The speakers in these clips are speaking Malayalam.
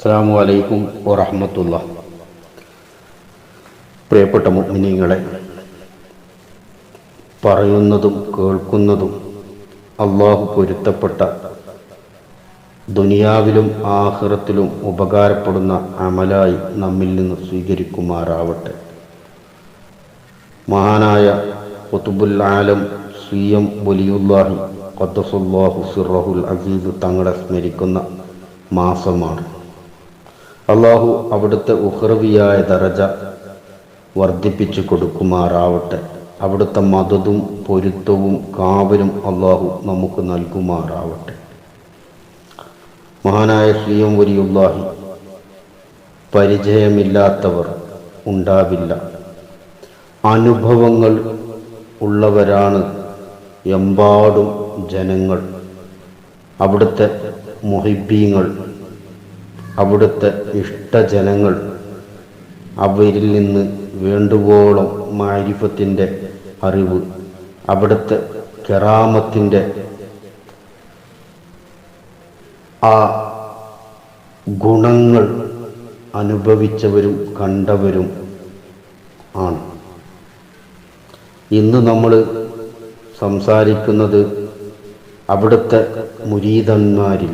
അസ്സാമു അലൈക്കും വറഹമത്തുള്ള പ്രിയപ്പെട്ട മുഅ്മിനീങ്ങളെ പറയുന്നതും കേൾക്കുന്നതും അള്ളാഹു പൊരുത്തപ്പെട്ട ദുനിയാവിലും ആഹ്റത്തിലും ഉപകാരപ്പെടുന്ന അമലായി നമ്മിൽ നിന്ന് സ്വീകരിക്കുമാറാവട്ടെ. മഹാനായ കുത്തുബുൽ ആലം സി എം വലിയുല്ലാഹി ഖദ്ദസുല്ലാഹു സിറഹുൽ അസീദ് തങ്ങളെ സ്മരിക്കുന്ന മാസമാണ്. അള്ളാഹു അവിടുത്തെ ഉഹ്റവിയായ ദറജ വർദ്ധിപ്പിച്ചു കൊടുക്കുമാറാവട്ടെ. അവിടുത്തെ മതതും പൊരുത്തവും കാവലും അള്ളാഹു നമുക്ക് നൽകുമാറാവട്ടെ. മഹാനായ ശ്രീയം വലിയുല്ലാഹി പരിചയമില്ലാത്തവർ ഉണ്ടാവില്ല. അനുഭവങ്ങൾ ഉള്ളവരാണ് എമ്പാടും ജനങ്ങൾ. അവിടുത്തെ മുഹിബീങ്ങൾ അവിടുത്തെ ഇഷ്ടജനങ്ങൾ അവരിൽ നിന്ന് വേണ്ടുവോളം മാരിഫത്തിന്റെ അറിവ് അവിടുത്തെ കെറാമത്തിന്റെ ആ ഗുണങ്ങൾ അനുഭവിച്ചവരും കണ്ടവരും ആണ്. ഇന്ന് നമ്മൾ സംസാരിക്കുന്നത് അവിടുത്തെ മുരീതന്മാരിൽ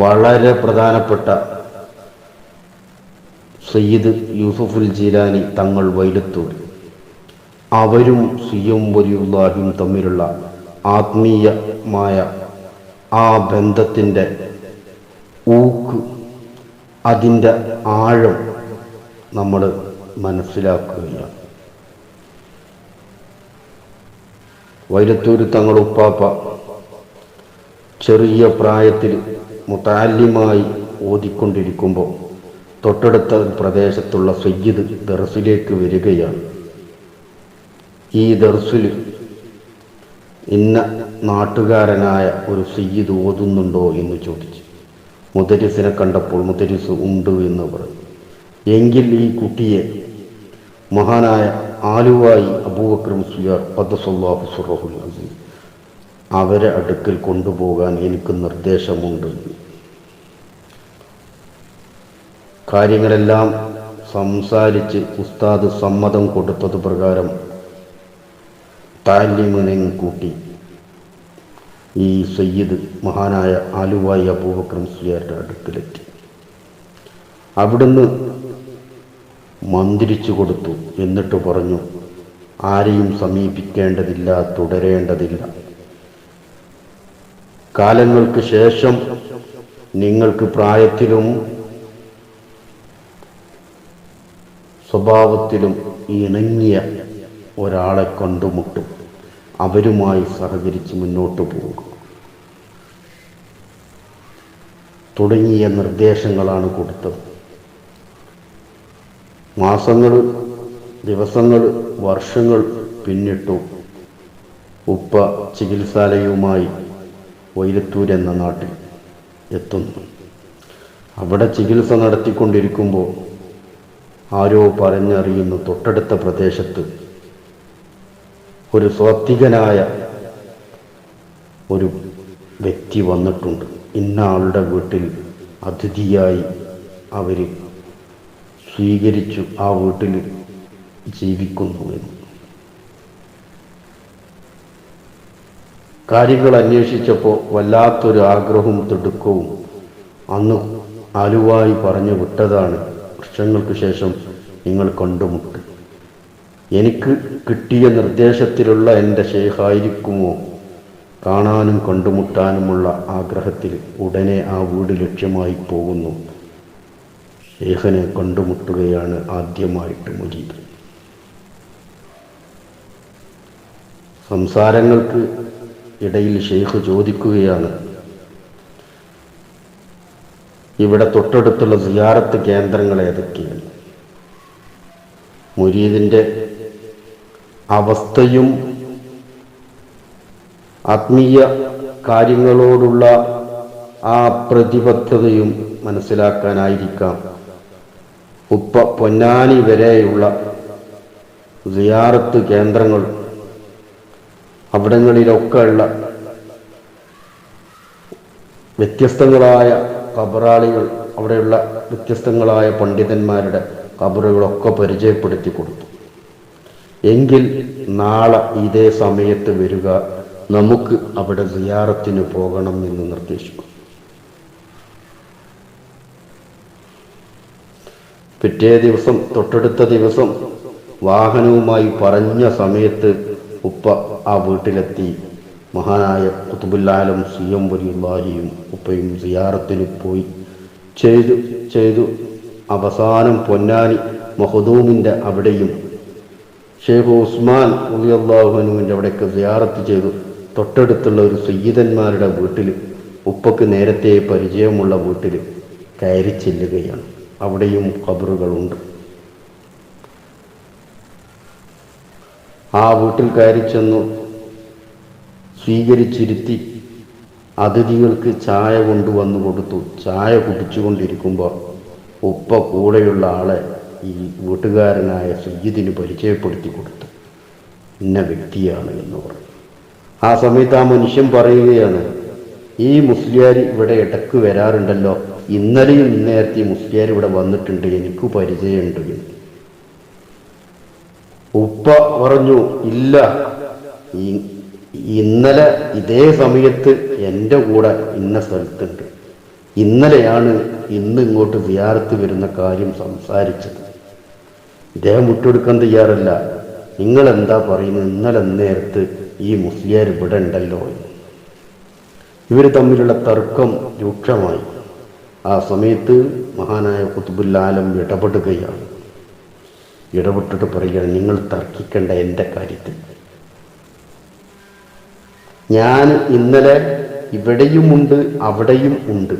വളരെ പ്രധാനപ്പെട്ട സയ്യിദ് യൂസുഫുൽ ജീലാനി തങ്ങൾ വൈലത്തൂർ അവരും സിയും വലിയുള്ളാഹിയും തമ്മിലുള്ള ആത്മീയമായ ആ ബന്ധത്തിന്റെ ഊക്ക് അതിന്റെ ആഴം നമ്മൾ മനസ്സിലാക്കുകയാണ്. വൈലത്തൂർ തങ്ങൾ ഉപ്പാപ്പ ചെറിയ പ്രായത്തിൽ മുത്താല്യമായി ഓതിക്കൊണ്ടിരിക്കുമ്പോൾ തൊട്ടടുത്ത പ്രദേശത്തുള്ള സയ്യിദ് ദർസിലേക്ക് വരികയാണ്. ഈ ദർസിൽ ഇന്ന നാട്ടുകാരനായ ഒരു സയ്യിദ് ഓതുന്നുണ്ടോ എന്ന് ചോദിച്ചു. മുദരിസിനെ കണ്ടപ്പോൾ മുദരിസ് ഉണ്ട് എന്ന് പറഞ്ഞു. എങ്കിൽ ഈ കുട്ടിയെ മഹാനായ ആലുവായി അബൂബക്രം സുയാർ പദസല്ലാഹു സുറഹുൽ അസീസ് അവരെ അടുക്കൽ കൊണ്ടുപോകാൻ എനിക്ക് നിർദ്ദേശമുണ്ട്. കാര്യങ്ങളെല്ലാം സംസാരിച്ച് ഉസ്താദ് സമ്മതം കൊടുത്തത് പ്രകാരം താല്യമിനെയും കൂട്ടി ഈ സയ്യിദ് മഹാനായ ആലുവായി അബൂബക്കർ മുസ്ലിയാരുടെ അടുക്കിലെത്തി. അവിടുന്ന് മന്ത്രിച്ചു കൊടുത്തു. എന്നിട്ട് പറഞ്ഞു ആരെയും സമീപിക്കേണ്ടതില്ല തുടരേണ്ടതില്ല. കാലങ്ങൾക്ക് ശേഷം നിങ്ങൾക്ക് പ്രായത്തിലും സ്വഭാവത്തിലും ഇണങ്ങിയ ഒരാളെ കണ്ടുമുട്ടും. അവരുമായി സഹകരിച്ച് മുന്നോട്ട് പോകും. തുടങ്ങിയ നിർദ്ദേശങ്ങളാണ് കൊടുത്തത്. മാസങ്ങൾ ദിവസങ്ങൾ വർഷങ്ങൾ പിന്നിട്ടു ഉപ്പ ചികിത്സാലയവുമായി വൈലത്തൂർ എന്ന നാട്ടിൽ എത്തുന്നു. അവിടെ ചികിത്സ നടത്തിക്കൊണ്ടിരിക്കുമ്പോൾ ആരോ പറഞ്ഞറിയുന്നു തൊട്ടടുത്ത പ്രദേശത്ത് ഒരു സ്വാത്വികനായ ഒരു വ്യക്തി വന്നിട്ടുണ്ട്. ഇന്ന ആളുടെ വീട്ടിൽ അതിഥിയായി അവർ സ്വീകരിച്ചു ആ വീട്ടിൽ ജീവിക്കുന്നു എന്ന്. കാര്യങ്ങൾ അന്വേഷിച്ചപ്പോൾ വല്ലാത്തൊരു ആഗ്രഹവും തിടുക്കവും അന്ന് ആലുവായി പറഞ്ഞു വിട്ടതാണ്. വർഷങ്ങൾക്ക് ശേഷം നിങ്ങൾ കണ്ടുമുട്ട്. എനിക്ക് കിട്ടിയ നിർദ്ദേശത്തിലുള്ള എന്റെ ഷേഖായിരിക്കുമോ കാണാനും കണ്ടുമുട്ടാനുമുള്ള ആഗ്രഹത്തിൽ ഉടനെ ആ വീട് ലക്ഷ്യമായി പോകുന്നു. ഷേഖനെ കണ്ടുമുട്ടുകയാണ് ആദ്യമായിട്ട് മുജീബ്. സംസാരങ്ങൾക്ക് ഇടയിൽ ഷെയ്ഖ് ചോദിക്കുകയാണ്. ഇവിടെ തൊട്ടടുത്തുള്ള സിയാറത്ത് കേന്ദ്രങ്ങൾ ഏതൊക്കെയാണ്? മുരീദിന്റെ അവസ്ഥയും ആത്മീയ കാര്യങ്ങളോടുള്ള ആ പ്രതിബദ്ധതയും മനസ്സിലാക്കാനായിരിക്കാം. ഉപ്പ പൊന്നാനി വരെയുള്ള സിയാറത്ത് കേന്ദ്രങ്ങൾ അവിടങ്ങളിലൊക്കെ ഉള്ള വ്യത്യസ്തങ്ങളായ കബറാളികൾ അവിടെയുള്ള വ്യത്യസ്തങ്ങളായ പണ്ഡിതന്മാരുടെ കബറുകളൊക്കെ പരിചയപ്പെടുത്തി കൊടുത്തു. എങ്കിൽ നാളെ ഇതേ സമയത്ത് വരിക നമുക്ക് അവിടെ സിയാറത്തിന് പോകണം എന്ന് നിർദ്ദേശിക്കും പിറ്റേ ദിവസം തൊട്ടടുത്ത ദിവസം വാഹനവുമായി പറഞ്ഞ സമയത്ത് ഉപ്പ ആ വീട്ടിലെത്തി. മഹാനായ കുത്തുബുല്ലാലും സി എം വലിയുള്ളാഹിയും ഉപ്പയും സിയാറത്തിന് പോയി. ചെയ്തു ചെയ്തു. അവസാനം പൊന്നാനി മഹദൂമിന്റെ അവിടെയും ഷെയ്ഖ് ഉസ്മാൻ ഉലിയല്ലാഹുനുവിന്റെ അവിടേക്ക് സിയാറത്ത് ചെയ്തു. തൊട്ടടുത്തുള്ള ഒരു സയ്യിദന്മാരുടെ വീട്ടിൽ ഉപ്പക്ക് നേരത്തെ പരിചയമുള്ള വീട്ടിൽ കയറി ചെല്ലുകയാണ്. അവിടെയും ഖബറുകളുണ്ട്. ആ വീട്ടിൽ കയറി ചെന്നു. സ്വീകരിച്ചിരുത്തി. അതിഥികൾക്ക് ചായ കൊണ്ടുവന്നു കൊടുത്തു. ചായ കുടിച്ചുകൊണ്ടിരിക്കുമ്പോൾ ഉപ്പ കൂടെയുള്ള ആളെ ഈ വീട്ടുകാരനായ സുജിതിന് പരിചയപ്പെടുത്തി കൊടുത്തു. ഇന്ന വ്യക്തിയാണ് എന്ന് പറഞ്ഞു. ആ സമയത്ത് ആ മനുഷ്യൻ പറയുകയാണ് ഈ മുസ്ലിയാർ ഇവിടെ ഇടയ്ക്ക് വരാറുണ്ടല്ലോ. ഇന്നലെയും ഇന്നേരത്തെ മുസ്ലിയാർ ഇവിടെ വന്നിട്ടുണ്ട്. എനിക്ക് പരിചയമുണ്ട് എന്ന്. ഉപ്പ പറഞ്ഞു ഇല്ല ഇന്നലെ ഇതേ സമയത്ത് എന്റെ കൂടെ ഇന്ന സ്ഥലത്തുണ്ട്. ഇന്നലെയാണ് ഇന്ന് ഇങ്ങോട്ട് വിയാറത്ത് വരുന്ന കാര്യം സംസാരിച്ചത്. ഇദ്ദേഹം വിട്ടുകൊടുക്കാൻ തയ്യാറല്ല. നിങ്ങൾ എന്താ പറയുന്നത്? ഇന്നലെ നേരത്ത് ഈ മുസ്ലിയാർ ഇവിടെ ഉണ്ടല്ലോ. ഇവർ തമ്മിലുള്ള തർക്കം രൂക്ഷമായി. ആ സമയത്ത് മഹാനായ കുത്തുബുല്ലാലം ഇടപെടുകയാണ്. ഇടപെട്ടിട്ട് പറയുകയാണ് നിങ്ങൾ തർക്കിക്കേണ്ട എന്റെ കാര്യത്തിൽ. ഞാൻ ഇന്നലെ ഇവിടെയുമുണ്ട് അവിടെയും ഉണ്ട്.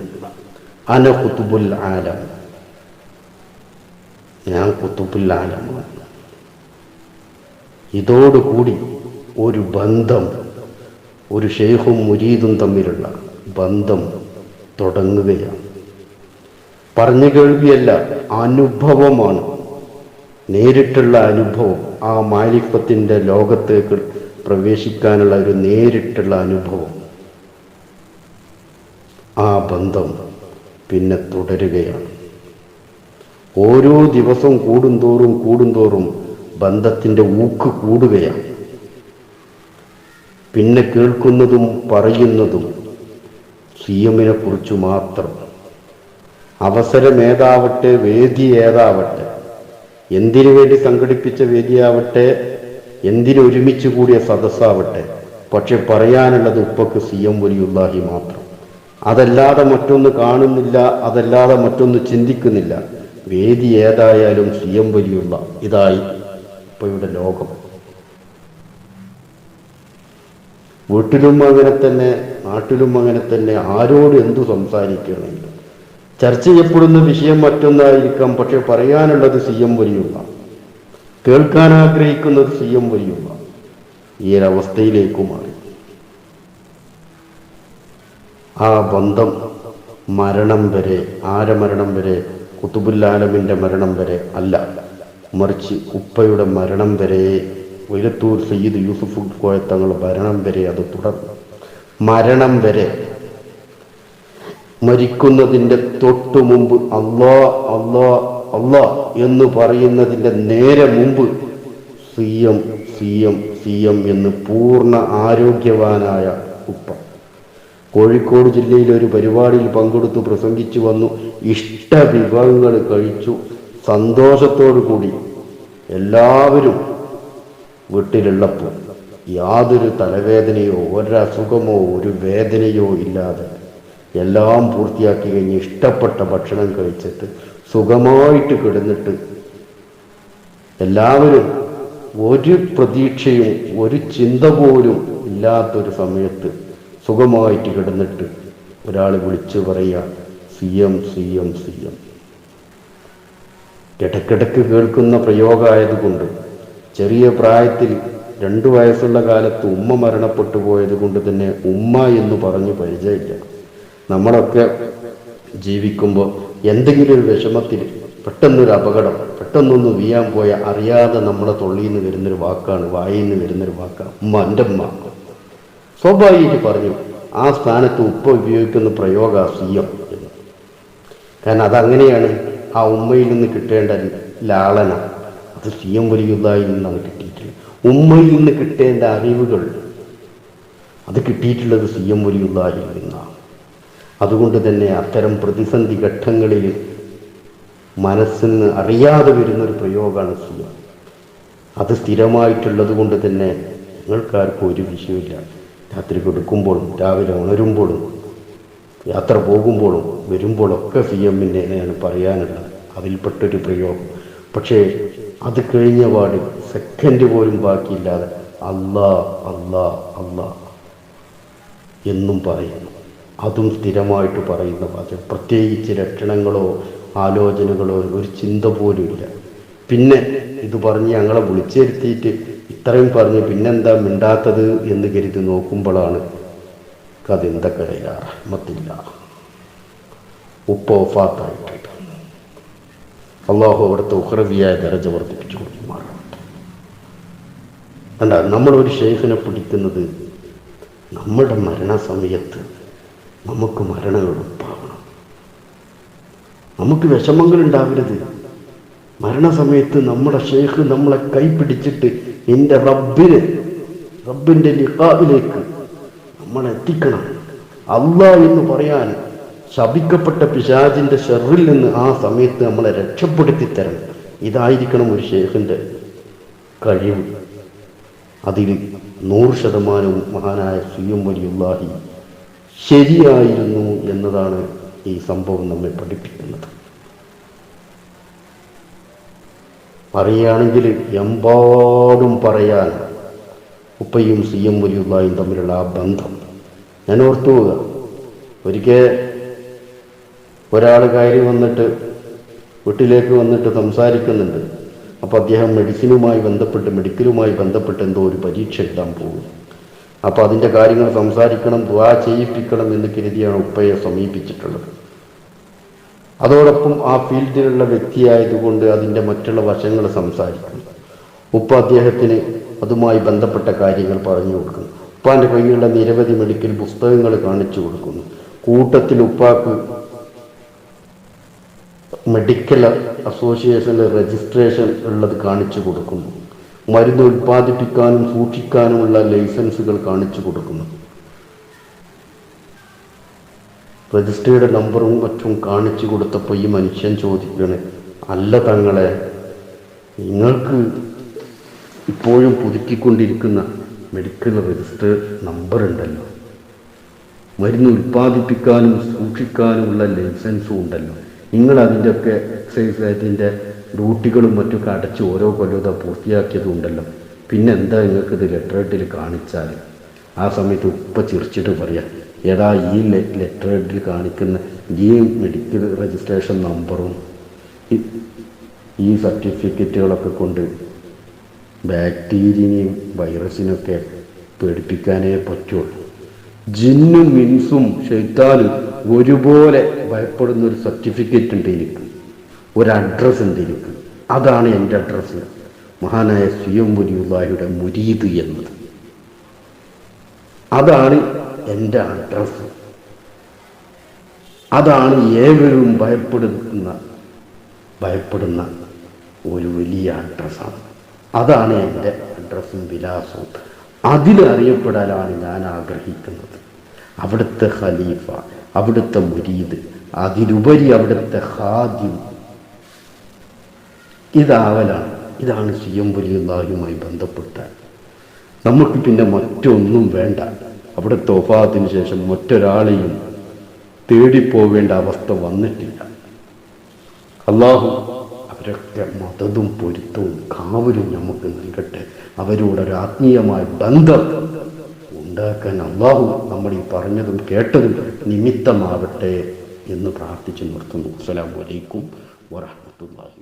അന കുത്തുബുൽ ആലം. ഞാൻ കുത്തുബുൽ ആലമാണ്. ഇതോടുകൂടി ഒരു ബന്ധം ഒരു ഷെയ്ഖും മുരീദും തമ്മിലുള്ള ബന്ധം തുടങ്ങുകയാണ്. പറഞ്ഞു കേൾവിയല്ല അനുഭവമാണ്. നേരിട്ടുള്ള അനുഭവം ആ മാലിഫത്തിന്റെ ലോകത്തേക്ക് പ്രവേശിക്കാനുള്ള ഒരു നേരിട്ടുള്ള അനുഭവം. ആ ബന്ധം പിന്നെ തുടരുകയാണ്. ഓരോ ദിവസവും കൂടുന്തോറും കൂടുന്തോറും ബന്ധത്തിന്റെ ഊക്ക് കൂടുകയാണ്. പിന്നെ കേൾക്കുന്നതും പറയുന്നതും സി എമ്മിനെ കുറിച്ച് മാത്രം. അവസരമേതാവട്ടെ വേദി ഏതാവട്ടെ എന്തിനു വേണ്ടി സംഘടിപ്പിച്ച വേദിയാവട്ടെ എന്തിനു ഒരുമിച്ച് കൂടിയ സദസ്സാവട്ടെ പക്ഷെ പറയാനുള്ളത് ഉപ്പക്ക് സി എം വലിയുല്ലാഹി മാത്രം. അതല്ലാതെ മറ്റൊന്ന് കാണുന്നില്ല അതല്ലാതെ മറ്റൊന്ന് ചിന്തിക്കുന്നില്ല. വേദി ഏതായാലും സി എം വലിയുള്ള ഇതായി ഇപ്പോഴുടെ ലോകം. വീട്ടിലും അങ്ങനെ തന്നെ നാട്ടിലും അങ്ങനെ തന്നെ ആരോട് എന്തു സംസാരിക്കണമെങ്കിലും ചർച്ച ചെയ്യപ്പെടുന്ന വിഷയം മറ്റൊന്നായിരിക്കാം പക്ഷെ പറയാനുള്ളത് സി എം വലിയുള്ള. കേൾക്കാൻ ആഗ്രഹിക്കുന്നത് സി എം വലിയുള്ള. ഈ ഒരവസ്ഥയിലേക്ക് മാറി. ആ ബന്ധം മരണം വരെ ആരമരണം വരെ കുത്തുബുല്ലാലമിന്റെ മരണം വരെ അല്ല. മറിച്ച് ഉപ്പയുടെ മരണം വരെ വൈലത്തൂർ സയ്യിദ് യൂസുഫ് കോയ ഭരണം വരെ അത് തുടർന്നു. മരണം വരെ മരിക്കുന്നതിന്റെ തൊട്ടു മുമ്പ് അള്ളാ അള്ളാ അള്ളാ എന്ന് പറയുന്നതിന്റെ നേരെ മുമ്പ് C M C M C M എന്ന് പൂർണ ആരോഗ്യവാനായ ഉപ്പ. കോഴിക്കോട് ജില്ലയിൽ ഒരു പരിപാടിയിൽ പങ്കെടുത്തു പ്രസംഗിച്ചു വന്നു ഇഷ്ട വിഭവങ്ങൾ കഴിച്ചു സന്തോഷത്തോടു കൂടി എല്ലാവരും വീട്ടിലുള്ളപ്പോൾ യാതൊരു തലവേദനയോ ഒരസുഖമോ ഒരു വേദനയോ ഇല്ലാതെ എല്ലാം പൂർത്തിയാക്കി കഴിഞ്ഞ് ഇഷ്ടപ്പെട്ട ഭക്ഷണം കഴിച്ചിട്ട് സുഖമായിട്ട് കിടന്നിട്ട് എല്ലാവരും ഒരു പ്രതീക്ഷയും ഒരു ചിന്ത പോലും ഇല്ലാത്തൊരു സമയത്ത് സുഖമായിട്ട് കിടന്നിട്ട് ഒരാൾ വിളിച്ചു പറയുക C M C M C M ഇടക്കിടക്ക് കേൾക്കുന്ന പ്രയോഗമായതുകൊണ്ട് ചെറിയ പ്രായത്തിൽ രണ്ടു വയസ്സുള്ള കാലത്ത് ഉമ്മ മരണപ്പെട്ടു പോയത് കൊണ്ട് തന്നെ ഉമ്മ എന്ന് പറഞ്ഞു പരിചയമില്ല. നമ്മളൊക്കെ ജീവിക്കുമ്പോൾ എന്തെങ്കിലും ഒരു വിഷമത്തിൽ പെട്ടെന്നൊരു അപകടം പെട്ടെന്നൊന്ന് വീയാൻ പോയ അറിയാതെ നമ്മളെ തൊള്ളിയിൽ നിന്ന് വരുന്നൊരു വാക്കാണ് വായിൽ നിന്ന് വരുന്നൊരു വാക്കാണ് ഉമ്മ എന്റെ ഉമ്മ. സ്വാഭാവികമായിട്ട് പറഞ്ഞു ആ സ്ഥാനത്ത് ഉപ്പ ഉപയോഗിക്കുന്ന പ്രയോഗ സിയം കാരണം അതങ്ങനെയാണ് ആ ഉമ്മയിൽ നിന്ന് കിട്ടേണ്ട ലാളന. അത് സീയം വലിയതായി നിന്നാണ് കിട്ടിയിട്ടുള്ളത്. ഉമ്മയിൽ നിന്ന് കിട്ടേണ്ട അറിവുകൾ അത് കിട്ടിയിട്ടുള്ളത് സീയം വലിയതായി നിന്നാണ്. അതുകൊണ്ട് തന്നെ അത്തരം പ്രതിസന്ധി ഘട്ടങ്ങളിൽ മനസ്സിന് അറിയാതെ വരുന്നൊരു പ്രയോഗമാണ് സുഖം അത് സ്ഥിരമായിട്ടുള്ളത് കൊണ്ട് തന്നെ ഞങ്ങൾക്കാർക്കും ഒരു വിഷയമില്ല രാത്രി കൊടുക്കുമ്പോഴും രാവിലെ ഉണരുമ്പോഴും യാത്ര പോകുമ്പോഴും വരുമ്പോഴൊക്കെ സി എമ്മിന്റെയാണ് പറയാനുള്ളത്. അതിൽപ്പെട്ടൊരു പ്രയോഗം. പക്ഷേ അത് കഴിഞ്ഞ പാട് സെക്കൻഡ് പോലും ബാക്കിയില്ലാതെ അല്ലാ അല്ലാ അല്ലാ എന്നും പറയുന്നു. അതും സ്ഥിരമായിട്ട് പറയുന്ന വാചകം പ്രത്യേകിച്ച് ലക്ഷണങ്ങളോ ആലോചനകളോ ഒരു ചിന്ത പോലും ഇല്ല. പിന്നെ ഇത് പറഞ്ഞ് ഞങ്ങളെ വിളിച്ചിരുത്തിയിട്ട് ഇത്രയും പറഞ്ഞ് പിന്നെന്താ മിണ്ടാത്തത് എന്ന് കരുതി നോക്കുമ്പോഴാണ് കഥ എന്തൊക്കെ റഹ്മത്തില്ല ഉപ്പ ഒഫാത്തായിട്ടുണ്ട് അള്ളാഹു അവിടുത്തെ ഉഹ്രവിയായ ദരജ വർദ്ധിപ്പിച്ചു കൊടുക്കുമാറാവട്ടെ കണ്ട? നമ്മളൊരു ഷെയ്ഖിനെ പിടിക്കുന്നത് നമ്മുടെ മരണസമയത്ത് നമുക്ക് മരണം എളുപ്പമാവണം നമുക്ക് വിഷമങ്ങൾ ഉണ്ടാവരുത് മരണസമയത്ത് നമ്മുടെ ഷേഖ് നമ്മളെ കൈ പിടിച്ചിട്ട് നിന്റെ റബ്ബിന് റബ്ബിന്റെ ലിഖാവിലേക്ക് നമ്മൾ എത്തിക്കണം. അല്ല എന്ന് പറയാൻ ശപിക്കപ്പെട്ട പിശാജിന്റെ ഷെറിൽ നിന്ന് ആ സമയത്ത് നമ്മളെ രക്ഷപ്പെടുത്തി തരണം ഇതായിരിക്കണം ഒരു ഷേഖിന്റെ കഴിവ്. അതിൽ നൂറ് ശതമാനവും മഹാനായ സുയം വലിയുള്ളാഹി ശരിയായിരുന്നു എന്നതാണ് ഈ സംഭവം നമ്മെ പഠിപ്പിക്കുന്നത്. പറയുകയാണെങ്കിൽ എമ്പാടും പറയാൻ ഉപ്പയും സി എം വലിയുള്ളായും തമ്മിലുള്ള ആ ബന്ധം. ഞാൻ ഓർത്തു പോവുക. ഒരിക്കൽ ഒരാൾ കയറി വന്നിട്ട് വീട്ടിലേക്ക് വന്നിട്ട് സംസാരിക്കുന്നുണ്ട്. അപ്പോൾ അദ്ദേഹം മെഡിസിനുമായി ബന്ധപ്പെട്ട് മെഡിക്കലുമായി ബന്ധപ്പെട്ട് എന്തോ ഒരു പരീക്ഷ എഴുതാൻ പോകും അപ്പോൾ അതിന്റെ കാര്യങ്ങൾ സംസാരിക്കണം ദ്വാ ചെയ്യിപ്പിക്കണം എന്ന് കരുതിയാണ് ഉപ്പയെ സമീപിച്ചിട്ടുള്ളത്. അതോടൊപ്പം ആ ഫീൽഡിലുള്ള വ്യക്തിയായതുകൊണ്ട് അതിന്റെ മറ്റുള്ള വശങ്ങൾ സംസാരിക്കും. ഉപ്പ അദ്ദേഹത്തിന് അതുമായി ബന്ധപ്പെട്ട കാര്യങ്ങൾ പറഞ്ഞു കൊടുക്കുന്നു. ഉപ്പാന്റെ കയ്യിലുള്ള നിരവധി മെഡിക്കൽ പുസ്തകങ്ങൾ കാണിച്ചു കൊടുക്കുന്നു. കൂട്ടത്തിൽ ഉപ്പാക്ക് മെഡിക്കൽ അസോസിയേഷനിൽ രജിസ്ട്രേഷൻ ഉള്ളത് കാണിച്ചു കൊടുക്കുന്നു. മരുന്ന് ഉൽപ്പാദിപ്പിക്കാനും സൂക്ഷിക്കാനുമുള്ള ലൈസൻസുകൾ കാണിച്ചു കൊടുക്കുന്നത് രജിസ്റ്റേർഡ് നമ്പറും മറ്റും കാണിച്ചു കൊടുത്തപ്പോൾ ഈ മനുഷ്യൻ ചോദിക്കുകയാണ് അല്ല തങ്ങളെ നിങ്ങൾക്ക് ഇപ്പോഴും പുതുക്കിക്കൊണ്ടിരിക്കുന്ന മെഡിക്കൽ രജിസ്റ്റർ നമ്പർ ഉണ്ടല്ലോ മരുന്ന് ഉൽപ്പാദിപ്പിക്കാനും സൂക്ഷിക്കാനുമുള്ള ലൈസൻസും ഉണ്ടല്ലോ. നിങ്ങൾ അതിന്റെയൊക്കെ എക്സൈസ് അതിന്റെ ഡ്യൂട്ടികളും മറ്റൊക്കെ അടച്ച് ഓരോ കൊല്ലവും പൂർത്തിയാക്കിയതുണ്ടല്ലോ. പൂർത്തിയാക്കിയതും ഉണ്ടല്ലോ പിന്നെ എന്താ നിങ്ങൾക്ക് ഇത് ലെറ്റർ ഹെഡിൽ കാണിച്ചാൽ ആ സമയത്ത് ഉപ്പ ചിരിച്ചിട്ട് പറയാം ഏതാ ഈ ലെറ്റർ ഹെഡിൽ കാണിക്കുന്ന ഈ മെഡിക്കൽ രജിസ്ട്രേഷൻ നമ്പറും ഈ- ഈ സർട്ടിഫിക്കറ്റുകളൊക്കെ കൊണ്ട് ബാക്ടീരിയയും വൈറസിനൊക്കെ പേടിപ്പിക്കാനേ പറ്റുള്ളൂ. ജിന്നും മിൻസും ഷെയ്ത്താനും ഒരുപോലെ ഭയപ്പെടുന്ന ഒരു സർട്ടിഫിക്കറ്റ് ഉണ്ട് എനിക്ക്. ഒരു അഡ്രസ്സ് ഉണ്ട് അതാണ് എന്റെ അഡ്രസ്സ് മഹാനായ സുയം വലിയുള്ളാഹിയുടെ മുരീദ് എന്നത്. അതാണ് എന്റെ അഡ്രസ്സ് അതാണ് ഏവരും ഭയപ്പെടുന്ന ഭയപ്പെടുന്ന ഒരു വലിയ അഡ്രസ്സാണ് അതാണ് എന്റെ അഡ്രസ്സും വിലാസവും. അതിലറിയപ്പെടാനാണ് ഞാൻ ആഗ്രഹിക്കുന്നത്. അവിടുത്തെ ഖലീഫ അവിടുത്തെ മുരീദ് അതിലുപരി അവിടുത്തെ ഹാദ്യം ഇതാവലാണ് ഇതാണ് സി എം ബന്ധപ്പെട്ട നമുക്ക് പിന്നെ മറ്റൊന്നും വേണ്ട. അവിടെ തോഫാത്തിന് ശേഷം മറ്റൊരാളെയും തേടിപ്പോവേണ്ട അവസ്ഥ വന്നിട്ടില്ല. അള്ളാഹു അവരൊക്കെ മതതും പൊരുത്തവും കാവലും നമുക്ക് നൽകട്ടെ. അവരോടൊരു ആത്മീയമായ ബന്ധം ഉണ്ടാക്കാൻ അള്ളാഹു നമ്മൾ ഈ പറഞ്ഞതും കേട്ടതും നിമിത്തമാവട്ടെ എന്ന് പ്രാർത്ഥിച്ചു നിർത്തുന്നു. അസ്സലാമു അലൈക്കും വറഹ്മത്തുള്ളാഹി വബറകാതുഹു